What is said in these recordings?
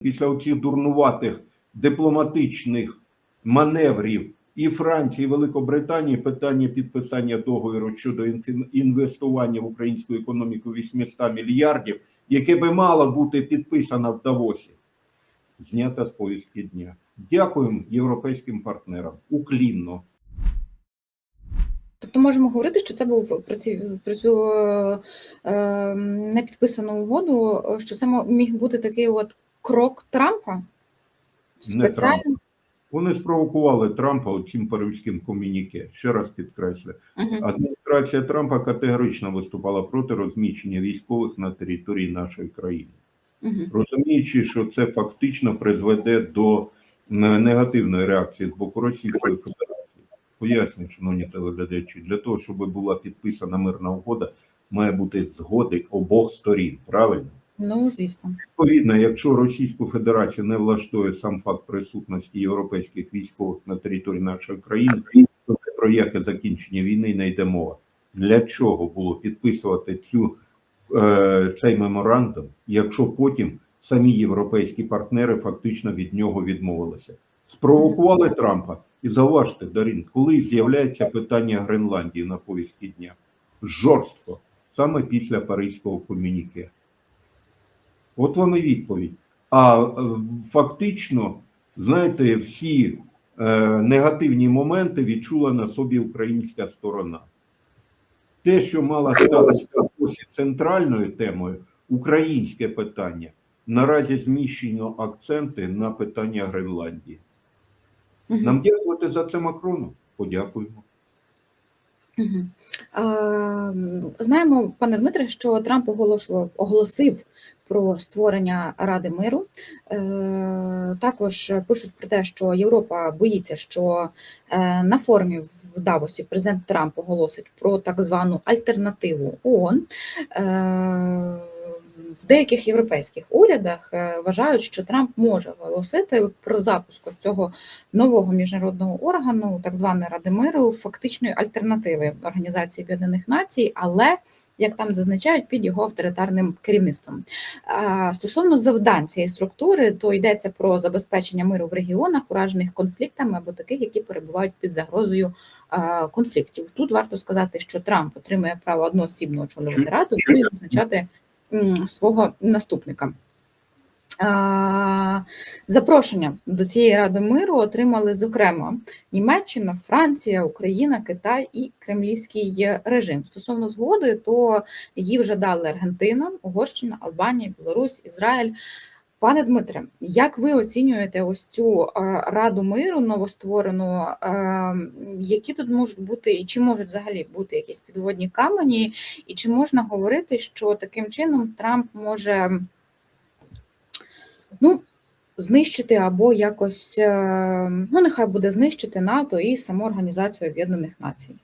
після оцих дурнуватих дипломатичних маневрів і Франції, і Великобританії питання підписання договору щодо інвестування в українську економіку 800 мільярдів, яке би мало бути підписано в Давосі, знято з повістки дня. Дякуємо європейським партнерам. Уклінно. Тобто можемо говорити, що це був про ці про цю е, е, непідписану угоду, що це міг бути такий от крок Трампа спеціально. Вони спровокували Трампа цим паризьким комюніке. Ще раз підкреслю. Мгм. Адміністрація Трампа категорично виступала проти розміщення військових на території нашої країни, Мгм. розуміючи, що це фактично призведе до негативної реакції з боку Російської Федерації. Пояснюю, шановні телеглядачі, для того, щоб була підписана мирна угода, має бути згоди обох сторін. Правильно? Ну, звісно. Відповідно, якщо Російську Федерацію не влаштує сам факт присутності європейських військових на території нашої країни, то про яке закінчення війни не йде мова. Для чого було підписувати цю, е, цей меморандум, якщо потім самі європейські партнери фактично від нього відмовилися? Спровокували Трампа і зауважте, Дарин, коли з'являється питання Гренландії на повістки дня? Жорстко, саме після Паризького комюніке. От вам і відповідь. А е, фактично, знаєте, всі е, негативні моменти відчула на собі українська сторона. Те, що мало стати центральною темою, українське питання, наразі зміщено акценти на питання Гренландії. Нам дякувати за це Макрону. Подякуємо. Знаємо, пане Дмитре, що Трамп оголошував, оголосив про створення Ради миру. Е, Також пишуть про те, що Європа боїться, що е, на форумі в Давосі президент Трамп оголосить про так звану альтернативу ООН. Е, В деяких європейських урядах вважають, що Трамп може оголосити про запуск ось цього нового міжнародного органу, так званої Ради миру, фактичної альтернативи Організації Об'єднаних Націй, але як там зазначають під його авторитарним керівництвом. Стосовно завдань цієї структури, то йдеться про забезпечення миру в регіонах, уражених конфліктами або таких, які перебувають під загрозою конфліктів. Тут варто сказати, що Трамп отримує право одноосібно очолювати раду ну і визначати свого наступника. Запрошення до цієї ради миру отримали зокрема Німеччина, Франція, Україна, Китай і кремлівський режим. Стосовно згоди, то її вже дали Аргентина, Угорщина, Албанія, Білорусь, Ізраїль. Пане Дмитре, як ви оцінюєте ось цю е, раду миру новостворену? Е, Які тут можуть бути, і чи можуть взагалі бути якісь підводні камені, і чи можна говорити, що таким чином Трамп може ну, знищити або якось, е, ну нехай буде знищити НАТО і саму Організацію Об'єднаних Націй?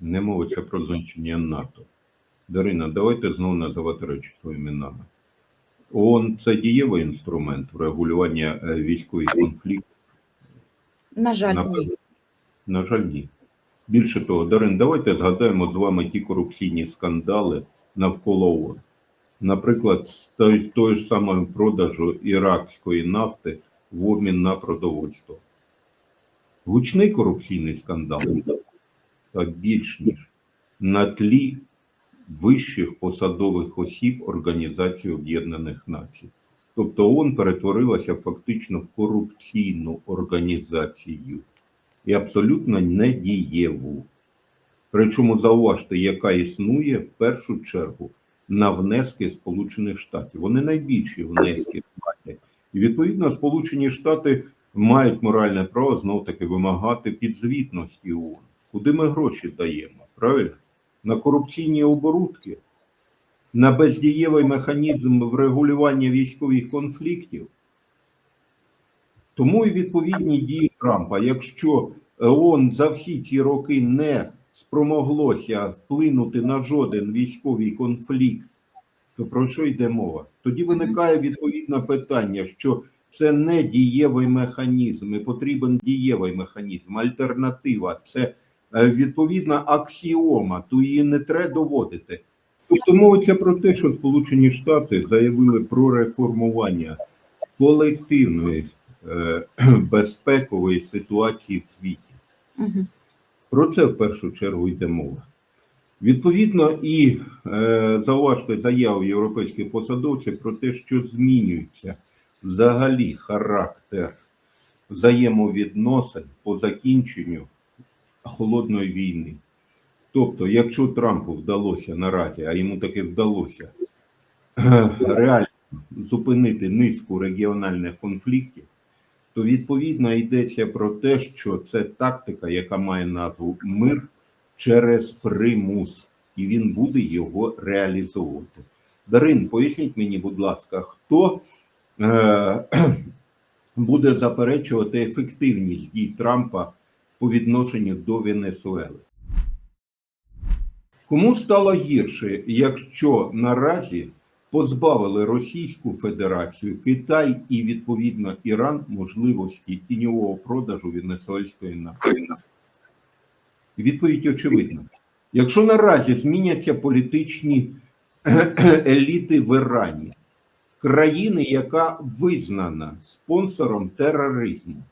Не мовиться про значення НАТО. Дарина, давайте знову називати речі своїми іменами. ООН – це дієвий інструмент врегулювання е, військових конфліктів. На жаль, Напевно. ні. На жаль, ні. Більше того, Дарин, давайте згадаємо з вами ті корупційні скандали навколо ООН. Наприклад, з той ж самого продажу іракської нафти в обмін на продовольство. Гучний корупційний скандал, так більш ніж на тлі вищих посадових осіб Організації Об'єднаних Націй. Тобто ООН перетворилася фактично в корупційну організацію і абсолютно недієву. Причому зауважте, яка існує в першу чергу на внески Сполучених Штатів. Вони найбільші внески платять. І відповідно Сполучені Штати мають моральне право знов таки вимагати підзвітності ООН. Куди ми гроші даємо? Правильно? На корупційні оборудки, на бездієвий механізм врегулювання військових конфліктів. Тому і відповідні дії Трампа, якщо ООН за всі ці роки не спромоглося вплинути на жоден військовий конфлікт, то про що йде мова? Тоді виникає відповідне питання, що це не дієвий механізм, і потрібен дієвий механізм, альтернатива. Це е, відповідна аксіома, то її не треба доводити. Тобто мовиться про те, що Сполучені Штати заявили про реформування колективної е, безпекової ситуації в світі. Про це в першу чергу йде мова. Відповідно, і е, зауважте заяву європейських посадовців про те, що змінюється взагалі характер взаємовідносин по закінченню холодної війни. Тобто, якщо Трампу вдалося наразі, а йому таки вдалося реально зупинити низку регіональних конфліктів, то відповідно йдеться про те, що це тактика, яка має назву мир через примус, і він буде його реалізовувати. Дарин, поясніть мені, будь ласка, хто е, буде заперечувати ефективність дій Трампа по відношенню до Венесуели? Кому стало гірше, якщо наразі позбавили Російську Федерацію, Китай і відповідно Іран можливості тіньового продажу венесуельської нафти? Відповідь очевидна. Якщо наразі зміняться політичні еліти в Ірані, країни, яка визнана спонсором тероризму,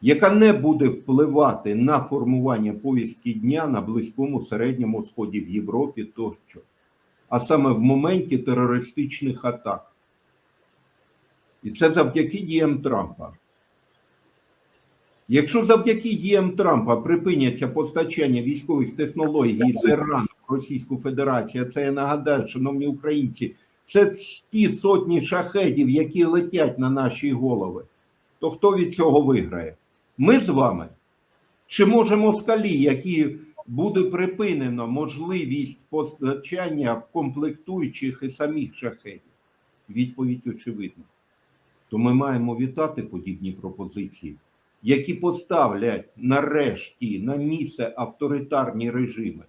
яка не буде впливати на формування повістки дня на Близькому Середньому Сході в Європі тощо, а саме в моменті терористичних атак. І це завдяки діям Трампа. Якщо завдяки діям Трампа припиняться постачання військових технологій з Ірану в Російську Федерацію, це я нагадаю, шановні українці, це ті сотні шахедів, які летять на наші голови, то хто від цього виграє? Ми з вами? Чи може москалі, які буде припинено можливість постачання комплектуючих і самих шахедів? Відповідь очевидна. То ми маємо вітати подібні пропозиції, які поставлять нарешті на місце авторитарні режими.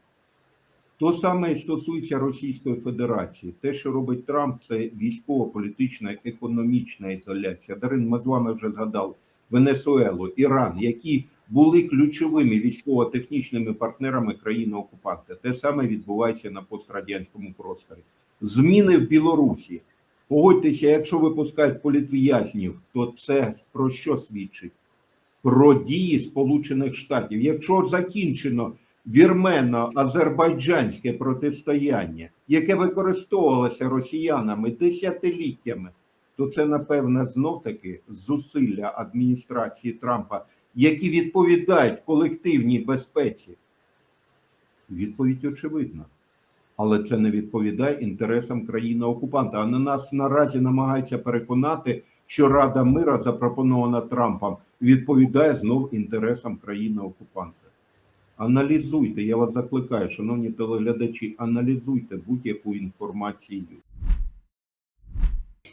То саме і стосується Російської Федерації. Те, що робить Трамп, це військово-політична економічна ізоляція. Дарин, ми з вами вже згадали Венесуелу, Іран, які були ключовими військово-технічними партнерами країни-окупанта. Те саме відбувається на пострадянському просторі. Зміни в Білорусі. Погодьтеся, якщо випускають політв'язнів, то це про що свідчить? Про дії Сполучених Штатів. Якщо закінчено вірмено-азербайджанське протистояння, яке використовувалося росіянами десятиліттями, то це, напевно, знов таки зусилля адміністрації Трампа, які відповідають колективній безпеці. Відповідь очевидна. Але це не відповідає інтересам країни-окупанта. А на нас наразі намагаються переконати, що Рада мира, запропонована Трампом, відповідає знов інтересам країни-окупанта. Аналізуйте, я вас закликаю, шановні телеглядачі, аналізуйте будь-яку інформацію.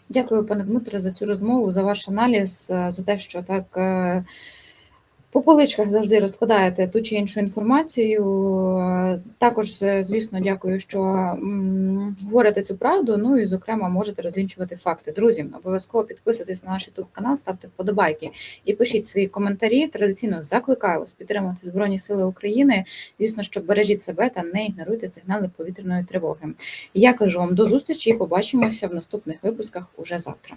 Дякую, пане Дмитре, за цю розмову, за ваш аналіз, е, за те, що так е, по поличках завжди розкладаєте ту чи іншу інформацію. Також, е, звісно, дякую, що говорите цю правду. Ну і, зокрема, можете розвінчувати факти. Друзі, обов'язково підписуйтесь на наш YouTube канал, ставте вподобайки і пишіть свої коментарі. Традиційно закликаю вас підтримати Збройні Сили України. Звісно, що бережіть себе та не ігноруйте сигнали повітряної тривоги. Я кажу вам до зустрічі і побачимося в наступних випусках уже завтра.